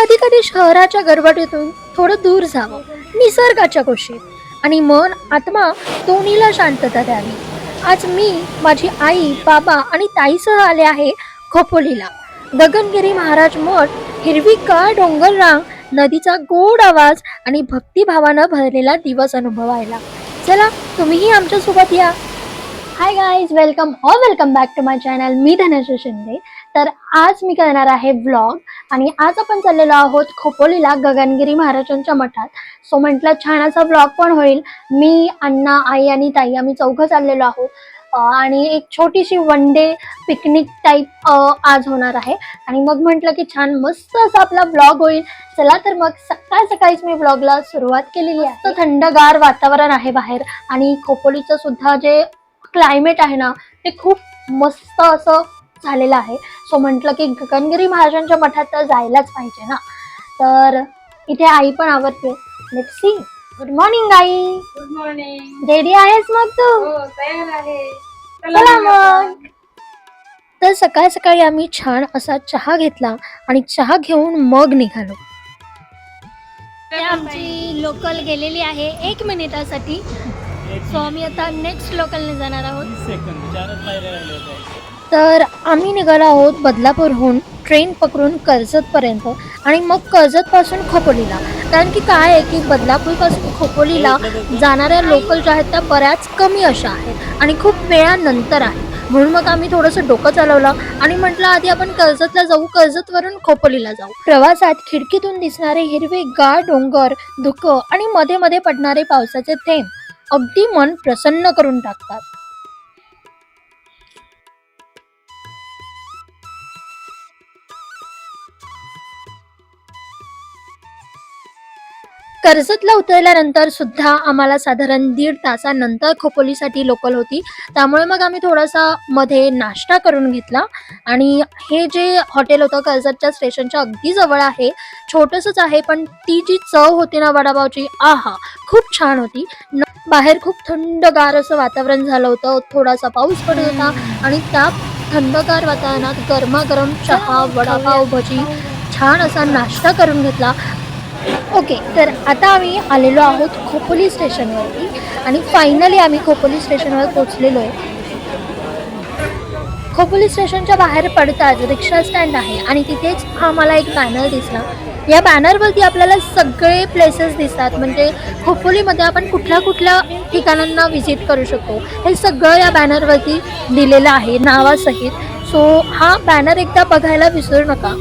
कधी कधी शहराच्या गरबडीतून थोडं दूर जावं निसर्गाच्या कुशीत आणि मन आत्मा दोन्हीला शांतता द्यावी. आज मी माझी आई बाबा आणि ताईसह आले आहे खोपोलीला. गगनगिरी महाराज मठ हिरवीगार डोंगर रांग नदीचा गोड आवाज आणि भक्तिभावानं भरलेला दिवस अनुभवायला. चला तुम्हीही आमच्यासोबत या. Hi guys welcome or welcome back to my channel मी धनश्री शिंदे. तर आज मी करणार आहे व्लॉग आणि आज आपण चाललेलो आहोत खोपोलीला गगनगिरी महाराजांच्या मठात. सो म्हटलं छान असा व्लॉग पण होईल. मी अण्णा आई आणि ताई आम्ही चौघं चाललेलो आहोत. आणि एक छोटीशी वन डे पिकनिक टाईप आज होणार आहे. आणि मग म्हटलं की छान मस्त असा आपला व्लॉग होईल. चला तर मग सकाळ सकाळीच मी ब्लॉगला सुरुवात केलेली आहे. तर थंडगार वातावरण आहे बाहेर. आणि खोपोलीचं सुद्धा जे क्लायमेट आहे ना ते खूप मस्त असं झालेलं आहे. सो म्हटलं की गगनगिरी महाराजांच्या मठात तर जायलाच पाहिजे ना. तर इथे आई पण आवडते लेट सी गुड मॉर्निंग आई. गुड मॉर्निंग रेडी आहेस मग तू? हो तयार आहे. चला मग तर सकाळ सकाळी आम्ही छान असा चहा घेतला आणि चहा घेऊन मग निघालो. आमची लोकल गेलेली आहे एक मिनिटासाठी. सो आम्ही आता नेक्स्ट लोकलने जाणार आहोत. तर आम्ही निघालो आहोत बदलापूरहून ट्रेन पकडून कर्जतपर्यंत. आणि मग कर्जतपासून खोपोलीला. कारण की काय आहे की बदलापूरपासून खोपोलीला जाणाऱ्या लोकल ज्या आहेत त्या बऱ्याच कमी अशा आहेत. आणि खूप वेळानंतर आहे म्हणून मग आम्ही थोडंसं डोकं चालवलं आणि म्हटलं आधी आपण कर्जतला जाऊ कर्जतवरून खोपोलीला जाऊ. प्रवासात खिडकीतून दिसणारे हिरवे गार डोंगर धुकं आणि मध्ये मध्ये पडणारे पावसाचे थेंब अगदी मन प्रसन्न करून टाकतात. कर्जतला उतरल्यानंतर सुद्धा आम्हाला साधारण दीड तासानंतर खोपोलीसाठी लोकल होती. त्यामुळे मग आम्ही थोडासा मध्ये नाश्ता करून घेतला. आणि हे जे हॉटेल होतं कर्जतच्या स्टेशनच्या अगदी जवळ आहे. छोटंसंच आहे पण ती जी चव होती ना वडापावची आहा खूप छान होती. न- बाहेर खूप थंडगार असं वातावरण झालं होतं. थोडासा पाऊस पडत होता. आणि त्या थंडगार वातावरणात गरमागरम चहा वडापाव भजी छान असा नाश्ता करून घेतला. ओके तर आता आम्ही आलेलो आहोत खोपोली स्टेशनवरती आणि फायनली आम्ही खोपोली स्टेशनवर पोचलेलो आहे. खोपोली स्टेशनच्या बाहेर पडताच रिक्षा स्टँड आहे आणि तिथेच हा मला एक बॅनर दिसला. या बॅनरवरती आपल्याला सगळे प्लेसेस दिसतात म्हणजे खोपोलीमध्ये आपण कुठल्या कुठल्या ठिकाणांना व्हिजिट करू शकतो हे सगळं या बॅनरवरती दिलेलं आहे नावासहित. सो हा बॅनर एकदा बघायला विसरू नका.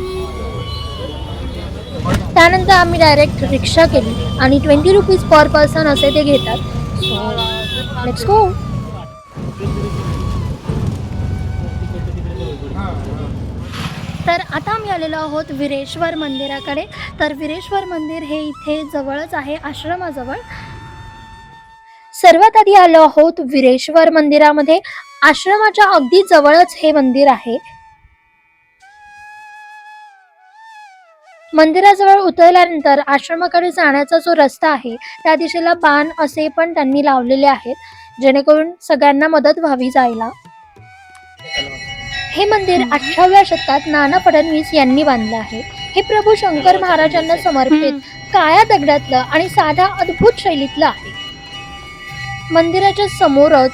त्यानंतर आम्ही डायरेक्ट रिक्षा केली आणि ट्वेंटी रुपीज पर पर्सन असे ते घेतात. सो लेट्स गो तर आता आम्ही आलेलो आहोत विरेश्वर मंदिराकडे. तर विरेश्वर मंदिर हे इथे जवळच आहे आश्रमाजवळ. सर्वात आधी आलो आहोत विरेश्वर मंदिरामध्ये. आश्रमाच्या अगदी जवळच हे मंदिर आहे. मंदिराजवळ उतरल्यानंतर आश्रमाकडे जाण्याचा जो रस्ता आहे त्या दिशेला बाण असे पण त्यांनी लावलेले आहेत जेणेकरून सगळ्यांना मदत व्हावी जायला. हे मंदिर अठराव्या शतकात नाना फडणवीस यांनी बांधलं आहे. हे प्रभू शंकर महाराजांना समर्पित काळ्या दगडातलं आणि साधा अद्भुत शैलीतलं आहे. मंदिराच्या समोरच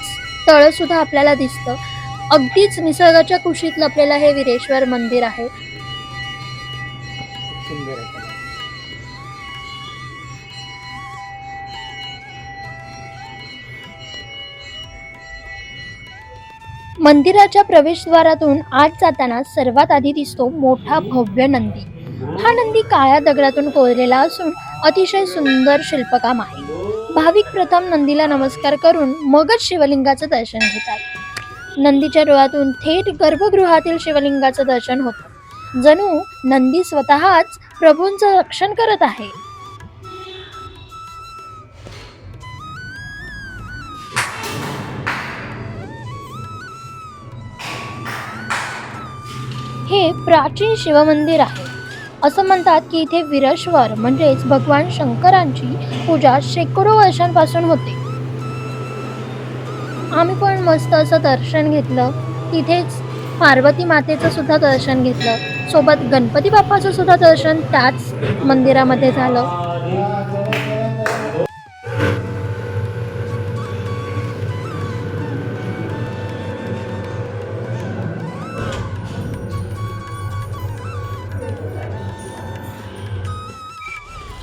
तळ सुद्धा आपल्याला दिसतं. अगदीच निसर्गाच्या कुशीत लपलेलं हे विरेश्वर मंदिर आहे. सुंदर आहे. मंदिराच्या प्रवेशद्वारातून आत जाताना सर्वात आधी दिसतो मोठा भव्य नंदी. हा नंदी काळ्या दगडातून कोरलेला असून अतिशय सुंदर शिल्पकाम आहे. भाविक प्रथम नंदीला नमस्कार करून मगच शिवलिंगाचं दर्शन घेतात. नंदीच्या डोळ्यातून थेट गर्भगृहातील शिवलिंगाचं दर्शन होतं. जणू नंदी स्वतःच प्रभूंचं रक्षण करत आहे. हे प्राचीन शिवमंदिर आहे. असं म्हणतात की इथे विरेश्वर म्हणजेच भगवान शंकरांची पूजा शेकडो वर्षांपासून होते. आम्ही पण मस्त असं दर्शन घेतलं. तिथेच पार्वती मातेचं सुद्धा दर्शन घेतलं. सोबत गणपती बाप्पाचं सुद्धा दर्शन त्याच मंदिरामध्ये झालं.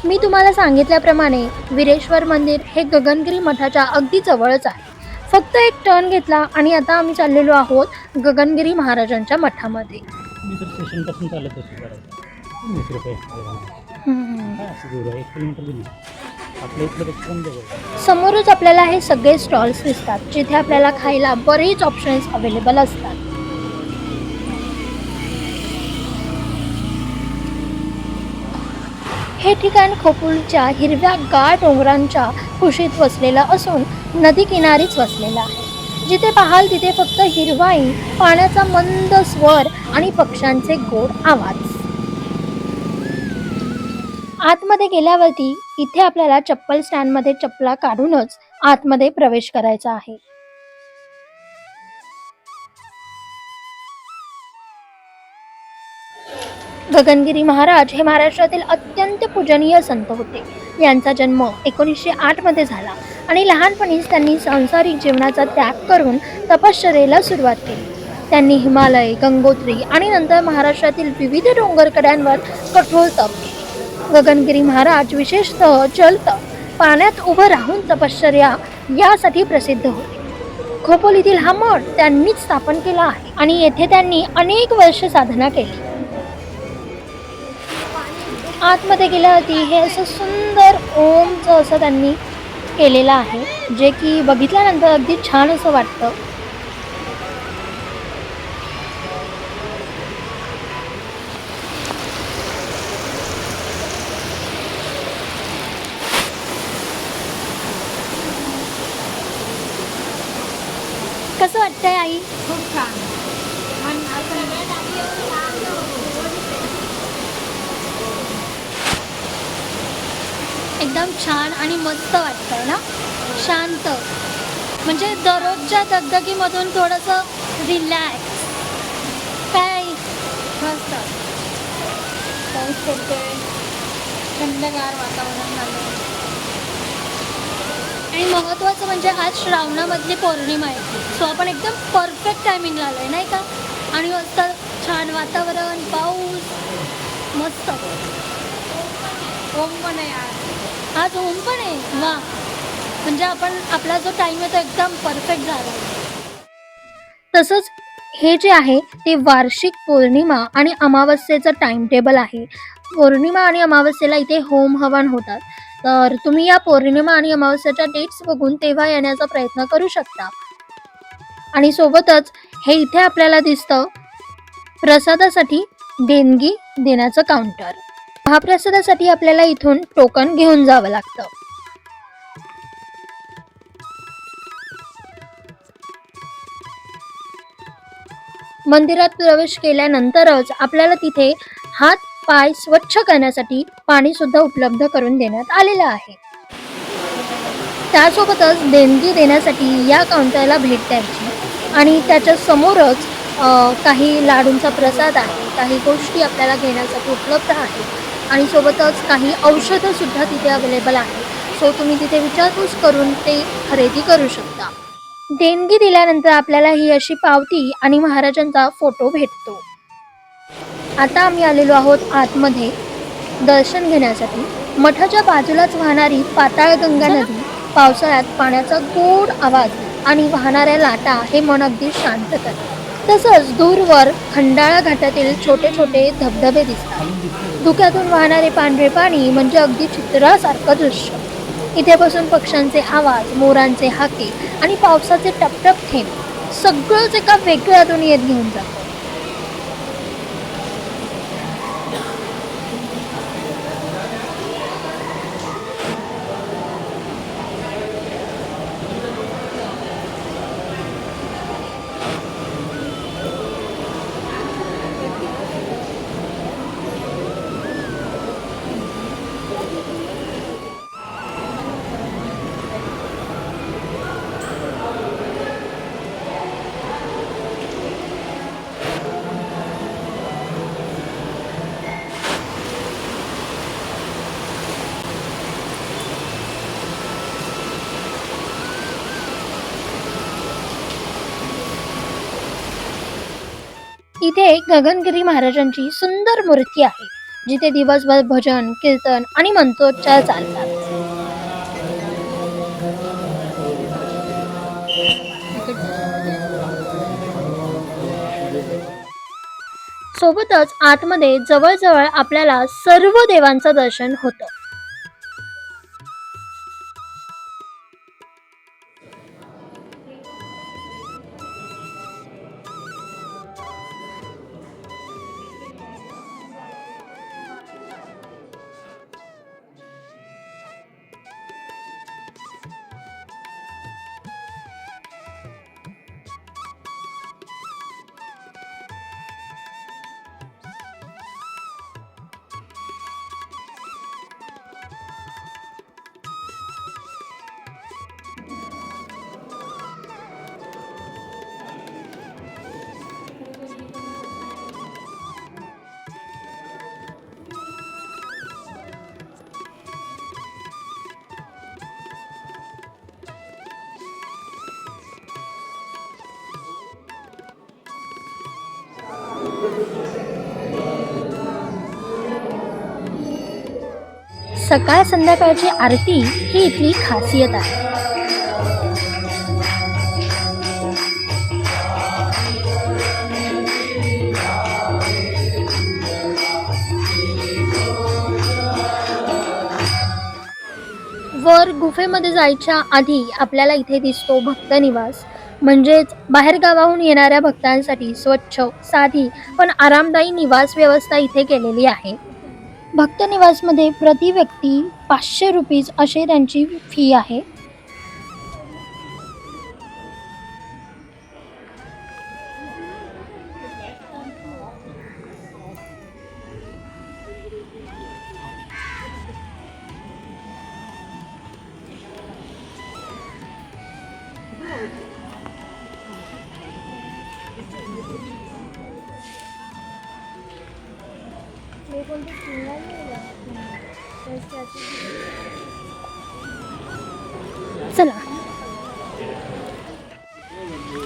मी तुम्हाला सांगितल्याप्रमाणे विरेश्वर मंदिर हे गगनगिरी मठाच्या अगदी जवळच आहे. फक्त एक टर्न घेतला आणि आता आम्ही चाललेलो आहोत गगनगिरी महाराजांच्या मठामध्ये. मी तर स्टेशनपासून चालत होतो करायचं वीस रुपये. काय असं दूर आहे? एक किलोमीटर दिली आपल्या इथलं कसं कोण जवळ? समोरच आपल्याला हे सगळे स्टॉल्स दिसतात जिथे आपल्याला खायला बरेच ऑप्शन्स अवेलेबल असतात. हे ठिकाण खोपूलच्या हिरव्या गार डोंगरांच्या कुशीत वसलेलं असून नदी किनारीच वसलेलं आहे. जिथे पाहाल तिथे फक्त हिरवाई पाण्याचा मंद स्वर आणि पक्ष्यांचे गोड आवाज. आतमध्ये गेल्यावरती इथे आपल्याला चप्पल स्टँडमध्ये चप्पला काढूनच आतमध्ये प्रवेश करायचा आहे. गगनगिरी महाराज हे महाराष्ट्रातील अत्यंत पूजनीय संत होते. यांचा जन्म एकोणीसशे आठमध्ये झाला. आणि लहानपणीच त्यांनी सांसारिक जीवनाचा त्याग करून तपश्चर्येला सुरुवात केली. त्यांनी हिमालय गंगोत्री आणि नंतर महाराष्ट्रातील विविध डोंगरकड्यांवर कठोर तप केले. गगनगिरी महाराज विशेषतः जलतप पाण्यात उभं राहून तपश्चर्या यासाठी प्रसिद्ध होते. खोपोलीतील हा मठ त्यांनीच स्थापन केला आहे आणि येथे त्यांनी अनेक वर्ष साधना केली. आतमध्ये गेल्यावरती हे असं सुंदर ओमचं असं त्यांनी केलेलं आहे जे की बघितल्यानंतर अगदी छान असं वाटतं. कसं वाटतंय आई? खूप छान मन एकदम छान आणि मस्त वाटतंय ना? शांत. म्हणजे दररोजच्या दगदगीमधून थोडंसं रिलॅक्स काय मस्त. पाऊस थंडगार वातावरण झालं आणि महत्त्वाचं म्हणजे आज श्रावणामधली पौर्णिमा आहे. सो आपण एकदम परफेक्ट टायमिंग आलो आहे नाही का? आणि मस्त छान वातावरण पाऊस. मस्त. ओम पण आहे आज. आज होम पण आहे. वा. म्हणजे आपण आपला जो टाइम आहे तो एकदम परफेक्ट झाला. तसंच हे जे आहे ते वार्षिक पौर्णिमा आणि अमावस्येचं टाइम टेबल आहे. पौर्णिमा आणि अमावस्येला इथे होम हवन होतात. तर तुम्ही या पौर्णिमा आणि अमावस्याच्या डेट्स बघून तेव्हा येण्याचा प्रयत्न करू शकता. आणि सोबतच हे इथे आपल्याला दिसतं प्रसादासाठी देणगी देण्याचं काउंटर महाप्रसादासाठी आपल्याला इथून टोकन घेऊन जावं लागतं. मंदिरात प्रवेश केल्यानंतरच आपल्याला तिथे हात पाय स्वच्छ करण्यासाठी पाणी सुद्धा उपलब्ध करून देण्यात आलेलं आहे. त्यासोबतच देणगी देण्यासाठी या काउंटरला भेट द्यायची आणि त्याच्या समोरच काही लाडूंचा प्रसाद आहे काही गोष्टी आपल्याला घेण्यासाठी उपलब्ध आहेत. आणि सोबतच काही औषधं सुद्धा तिथे अवेलेबल आहे सो तुम्ही तिथे विचारपूस करून ते खरेदी करू शकता. देणगी दिल्यानंतर आपल्याला ही अशी पावती आणि महाराजांचा फोटो भेटतो. आता आम्ही आलेलो आहोत आतमध्ये. दर्शन घेण्यासाठी. मठाच्या बाजूलाच वाहणारी पाताळगंगा नदी पावसाळ्यात पाण्याचा गोड आवाज आणि वाहणाऱ्या लाटा हे मन अगदी शांत करतात. तसंच दूरवर खंडाळा घाटातील छोटे छोटे धबधबे दिसतात. धुक्यातून वाहणारे पांढरे पाणी म्हणजे अगदी चित्रासारखं दृश्य. इथे बसून पक्ष्यांचे आवाज मोरांचे हाके आणि पावसाचे टपटप थेंब सगळंच एका वेगळ्या दुनियेत घेऊन जातं. इथे गगनगिरी महाराजांची सुंदर मूर्ती आहे जिथे दिवसभर भजन कीर्तन आणि मंत्रोच्चार चालतात. सोबतच आतमध्ये जवळजवळ आपल्याला सर्व देवांचं दर्शन होतं. सकाळ संध्याकाळची आरती ही इथली खासियत आहे. वर गुफेमध्ये जायच्या आधी आपल्याला इथे दिसतो भक्त निवास. म्हणजेच बाहेरगावाहून येणाऱ्या भक्तांसाठी स्वच्छ साधी पण आरामदायी निवास व्यवस्था इथे केलेली आहे. भक्त निवासमध्ये प्रति व्यक्ती पाचशे रुपीज अशी त्यांची फी आहे. चला.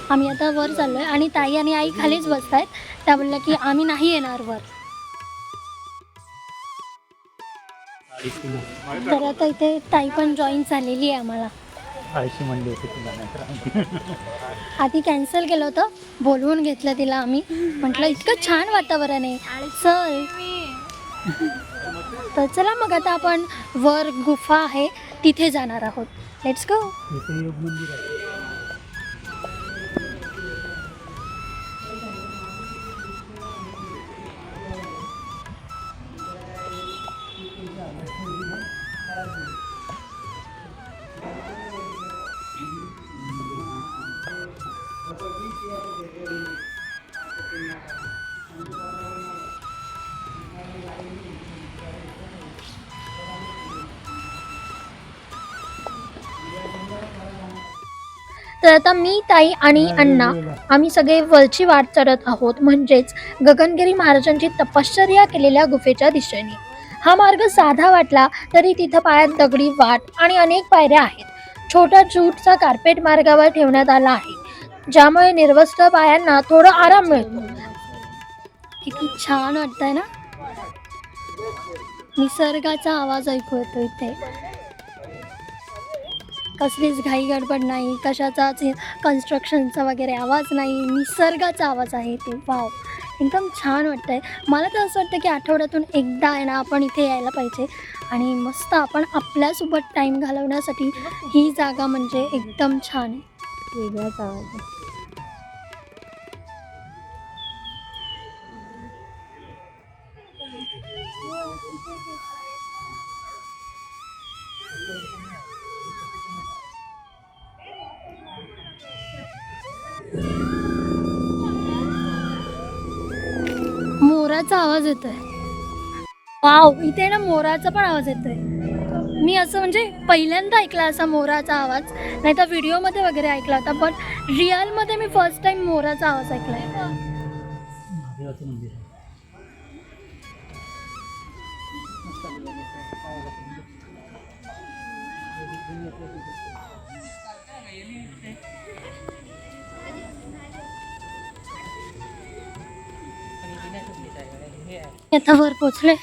आम्ही आता वर चाललोय आणि ताई आणि आई खालीच बसत आहेत त्या म्हणल्या की आम्ही नाही येणार वर. तर आता इथे ताई पण जॉईन झालेली आहे आम्हाला. आळशी म्हणली होती तुला नाहीतर आधी कॅन्सल केलं होतं. बोलवून घेतलं तिला आम्ही. म्हटलं इतकं छान वातावरण आहे. चल. तर चला मग आता आपण वर गुफा आहे तिथे जाणार आहोत. लेट्स गो इथे योग मंदिर आहे. तर आता मी ताई आणि अण्णा आम्ही सगळे वरची वाट चढत आहोत. म्हणजेच गगनगिरी महाराजांची तपश्चर्या केलेल्या गुफेच्या दिशेने. हा मार्ग साधा वाटला तरी तिथं पायात दगडी वाट आणि अनेक पायऱ्या आहेत. छोटा जूटचा कार्पेट मार्गावर ठेवण्यात आला आहे ज्यामुळे निर्वस्त्र पायांना थोडा आराम मिळतो. किती छान वाटतंय ना? निसर्गाचा आवाज ऐकू येतो इथे. कसलीच घाई गडबड नाही कशाचाच कन्स्ट्रक्शनचा वगैरे आवाज नाही निसर्गाचा आवाज आहे ते. वाव एकदम छान वाटतं आहे मला तर असं वाटतं की आठवड्यातून एकदा आहे ना आपण इथे यायला पाहिजे. आणि मस्त आपण आपल्यासोबत टाईम घालवण्यासाठी ही जागा म्हणजे एकदम छान आहे. वेगळाच आवाज आवाज येतोय. वाव इथे ना मोराचा पण आवाज येतोय. मी असं म्हणजे पहिल्यांदा ऐकला असा मोराचा आवाज. नाही तर व्हिडिओमध्ये वगैरे ऐकला होता पण रिअलमध्ये मी फर्स्ट टाइम मोराचा आवाज ऐकलाय. आहे आता वर पोचले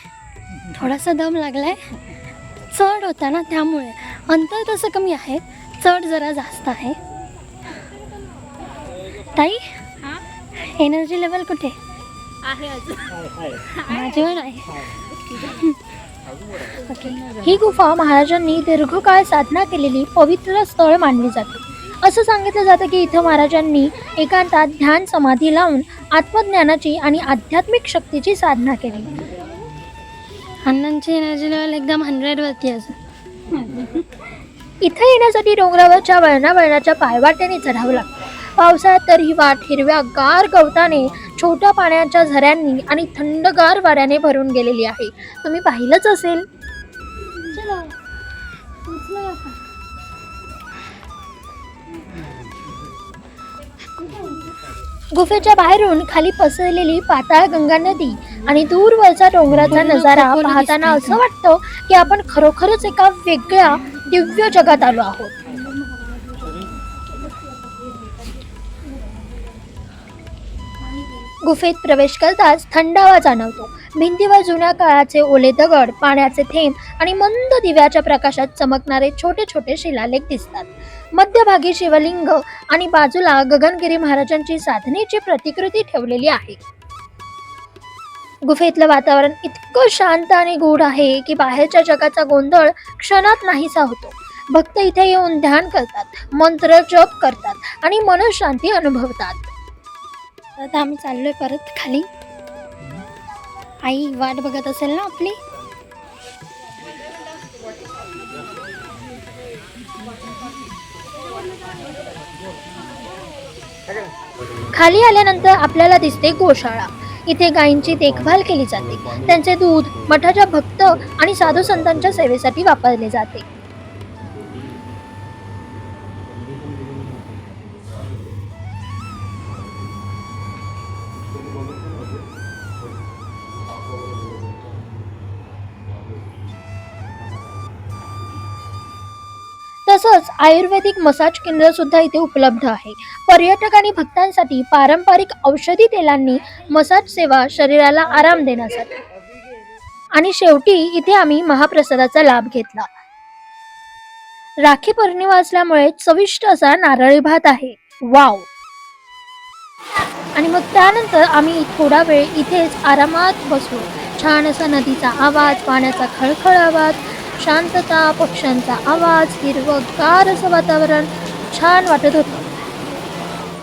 थोडासा दम लागलाय. चढ होता ना त्यामुळे. अंतर तसं कमी आहे. चढ जरा जास्त आहे. ताई? हा? एनर्जी लेवल कुठे? आहे अजून. हाय हाय माझी पण आहे. ही गुफा महाराजांनी दीर्घकाळ साधना केलेली पवित्र स्थळ मानली जाते. असं सांगितलं जातं की इथं महाराजांनी एकांतात ध्यान समाधी लावून आत्मज्ञानाची आणि आध्यात्मिक शक्तीची साधना केली. अण्णांची एनर्जी लेवल एकदम हंड्रेडवरती असं. इथं येण्यासाठी डोंगरावरच्या वळणा वळणाच्या पायवाट्याने चढावं लागतं. पावसाळ्यात तर ही वाट हिरव्या गार गवताने छोट्या पाण्याच्या झऱ्यांनी आणि थंडगार वाऱ्याने भरून गेलेली आहे. तुम्ही पाहिलंच असेल. गुफेच्या बाहेरून खाली पसरलेली पाताळ गंगा नदी आणि दूरवरचा डोंगराचा नजारा पाहताना असं वाटतं की आपण खरोखरच एका वेगळ्या दिव्य जगात आलो आहोत. गुफेत प्रवेश करताच थंडावा जाणवतो. भिंतीवर जुन्या काळाचे ओले दगड पाण्याचे थेंब आणि मंद दिव्याच्या प्रकाशात चमकणारे छोटे छोटे शिलालेख दिसतात. मध्यभागी शिवलिंग आणि बाजूला गगनगिरी महाराजांची साधनेची प्रतिकृती ठेवलेली आहे. गुफेतलं वातावरण इतकं शांत आणि गूढ आहे की बाहेरच्या जगाचा गोंधळ क्षणात नाहीसा होतो. भक्त इथे येऊन ध्यान करतात मंत्र जप करतात आणि मनशांती अनुभवतात. आता आम्ही चाललोय परत खाली. आई वाट बघत असेल ना आपली? खाली आल्यानंतर आपल्याला दिसते गोशाळा. इथे गायींची देखभाल केली जाते. त्यांचे दूध मठाच्या भक्त आणि साधू संतांच्या सेवेसाठी वापरले जाते. तसंच आयुर्वेदिक मसाज केंद्र सुद्धा इथे उपलब्ध आहे. पर्यटक आणि भक्तांसाठी पारंपरिक औषधी तेलांनी मसाज सेवा शरीराला आराम देण्यासाठी. आणि शेवटी इथे आम्ही महाप्रसादाचा लाभ घेतला. राखी पौर्णिमा असल्यामुळे चविष्ट असा नारळी भात आहे. वाव! आणि मग त्यानंतर आम्ही थोडा वेळ इथेच आरामात बसलो. छान असा नदीचा आवाज पाण्याचा खळखळ आवाज शांतता पक्ष्यांचा आवाज हिरवंगार असं वातावरण. छान वाटत होतं.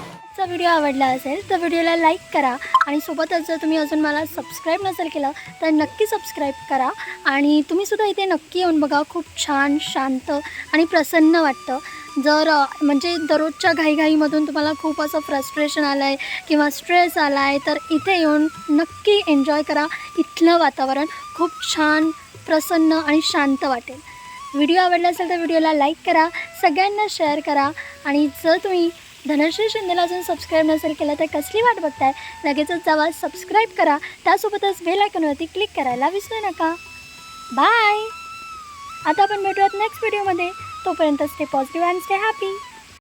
आजचा व्हिडिओ आवडला असेल तर व्हिडिओला लाईक करा आणि सोबतच जर तुम्ही अजून मला सबस्क्राईब नसेल केलं तर नक्की सबस्क्राईब करा. आणि तुम्हीसुद्धा इथे नक्की येऊन बघा खूप छान शांत आणि प्रसन्न वाटतं. जर म्हणजे दररोजच्या घाईघाईमधून तुम्हाला खूप असं फ्रस्ट्रेशन आलं आहे किंवा स्ट्रेस आला आहे तर इथे येऊन नक्की एन्जॉय करा. इथलं वातावरण खूप छान प्रसन्न आणि शांत वाटेल. व्हिडिओ आवडला असेल तर व्हिडिओला लाईक करा सगळ्यांना शेअर करा आणि जर तुम्ही धनश्री शिंदेला अजून सबस्क्राईब नसेल केलं तर कसली वाट बघताय? लगेचच जावा सबस्क्राईब करा. त्यासोबतच बेल आयकॉनवरती क्लिक करायला विसरू नका. बाय आता आपण भेटूयात नेक्स्ट व्हिडिओमध्ये तोपर्यंत stay positive and stay happy